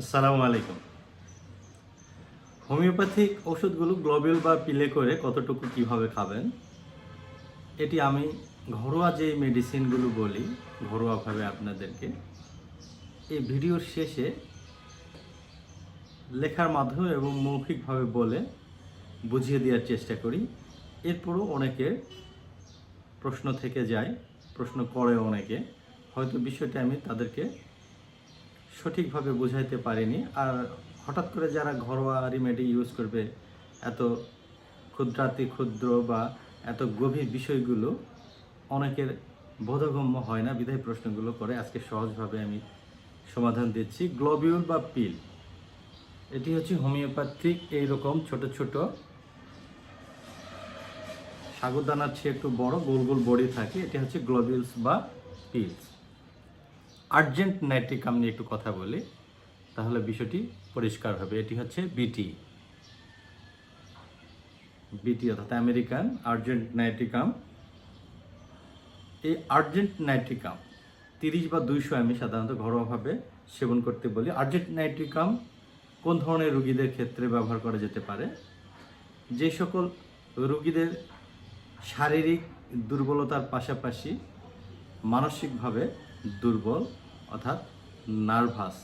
আসসালামু আলাইকুম। হোমিওপ্যাথিক ওষুধগুলো গ্লোবিল বা পিলে করে কতটুকু কীভাবে খাবেন? এটি আমি ঘরোয়া যে মেডিসিনগুলো বলি, ঘরোয়াভাবে আপনাদেরকে, এই ভিডিওর শেষে লেখার মাধ্যমে এবং মৌখিকভাবে বলে বুঝিয়ে দেওয়ার চেষ্টা করি। এরপরও অনেকের প্রশ্ন থেকে যায়, প্রশ্ন করে অনেকে। হয়তো বিষয়টা আমি তাদেরকে সঠিকভাবে বোঝাইতে পারিনি। আর হঠাৎ করে যারা ঘরোয়া রিমেডি ইউজ করবে, এত ক্ষুদ্রাতি ক্ষুদ্র বা এত গভীর বিষয়গুলো, অনেকের বোধগম্য হয় না বিধায় প্রশ্নগুলো করে। আজকে সহজভাবে আমি সমাধান দিচ্ছি। গ্লোবিউল বা পিল এটি হচ্ছে হোমিওপ্যাথিক এইরকম ছোট ছোট। সাগুদানার চেয়ে একটু বড়, গোল গোল বডি থাকে। এটি হচ্ছে গ্লোবিউলস বা পিলস আর্জেন্ট নাইট্রিকাম নিয়ে একটু কথা বলি, তাহলে বিষয়টি পরিষ্কার হবে। এটি হচ্ছে বিটি বিটি অর্থাৎ আমেরিকান আর্জেন্ট নাইট্রিকাম এই আর্জেন্ট নাইট্রিকাম তিরিশ বা দুইশো আমি সাধারণত ঘরোয়াভাবে সেবন করতে বলি। আর্জেন্ট নাইট্রিকাম কোন ধরনের রুগীদের ক্ষেত্রে ব্যবহার করা যেতে পারে? যে সকল রুগীদের শারীরিক দুর্বলতার পাশাপাশি মানসিকভাবে দুর্বল অর্থাৎ নার্ভাস।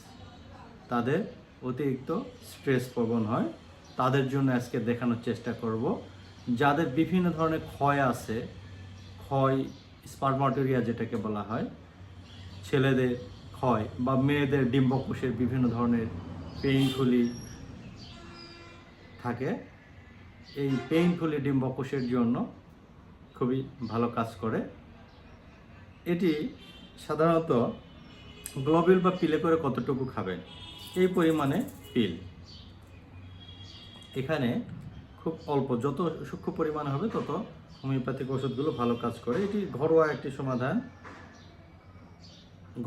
তাদের অতিরিক্ত স্ট্রেস প্রবণ হয়। তাদের জন্য আজকে দেখানোর চেষ্টা করব। যাদের বিভিন্ন ধরনের ক্ষয় আছে, ক্ষয় স্পার্মাটোরিয়া যেটাকে বলা হয়, ছেলেদের ক্ষয় বা মেয়েদের ডিম্বকোষের বিভিন্ন ধরনের পেইনফুলি থাকে, এই পেইনফুলি ডিম্বকোষের জন্য খুবই ভালো কাজ করে। এটি সাধারণত গ্লোবিল বা পিলে করে কতটুকু খাবেন? এই পরিমাণে পিল এখানে খুব অল্প, যত সূক্ষ্ম পরিমাণ হবে তত হোমিওপ্যাথিক ওষুধগুলো ভালো কাজ করে। এটি ঘরোয়া একটি সমাধান।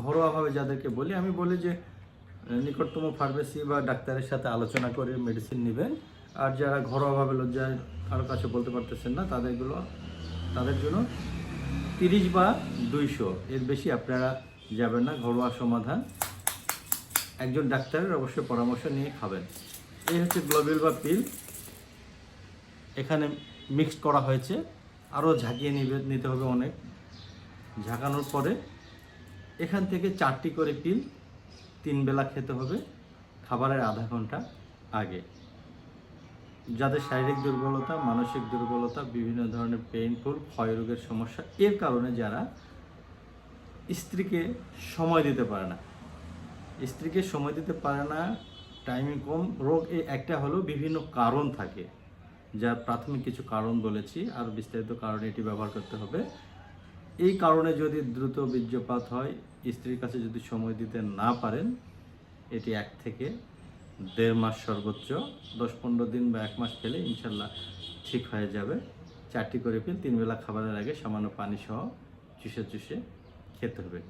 ঘরোয়াভাবে যাদেরকে বলি, আমি বলি যে, নিকটতম ফার্মেসি বা ডাক্তারের সাথে আলোচনা করে মেডিসিন নেবেন। আর যারা ঘরোয়াভাবে লজ্জায় কারও কাছে বলতে পারতেছেন না, তাদেরগুলো, তাদের জন্য তিরিশ বা দুইশো, এর বেশি আপনারা যাবেন না, ঘরোয়া সমাধান। একজন ডাক্তারের অবশ্যই পরামর্শ নিয়ে খাবেন। এই হচ্ছে গ্লোবিল বা পিল। এখানে মিক্সড করা হয়েছে। আরও ঝাঁকিয়ে নিবে, নিতে হবে অনেক। ঝাঁকানোর পরে এখান থেকে চারটি করে পিল তিন বেলা খেতে হবে, খাবারের আধা ঘণ্টা আগে। যাদের শারীরিক দুর্বলতা, মানসিক দুর্বলতা, বিভিন্ন ধরনের পেইনফুল ক্ষয়রোগের সমস্যা, এর কারণে যারা স্ত্রীকে সময় দিতে পারে না। স্ত্রীকে সময় দিতে পারে না টাইমিং কম, রোগ এই একটা হলেও বিভিন্ন কারণ থাকে, যার প্রাথমিক কিছু কারণ বলেছি, আর বিস্তারিত কারণে এটি ব্যবহার করতে হবে। এই কারণে যদি দ্রুত বীর্যপাত হয়, স্ত্রীর কাছে যদি সময় দিতে না পারেন, এটি এক থেকে দেড় মাস সর্বোচ্চ, দশ পনেরো দিন বা এক মাস খেলে ইনশাল্লাহ ঠিক হয়ে যাবে। চারটি করে পিল, তিন বেলা খাবারের আগে সামান্য পানি সহ চুষে চুষে খেতে হবে।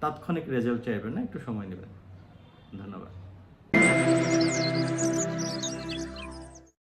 তাৎক্ষণিক রেজাল্ট চাইবেন না, একটু সময় নেবেন। ধন্যবাদ।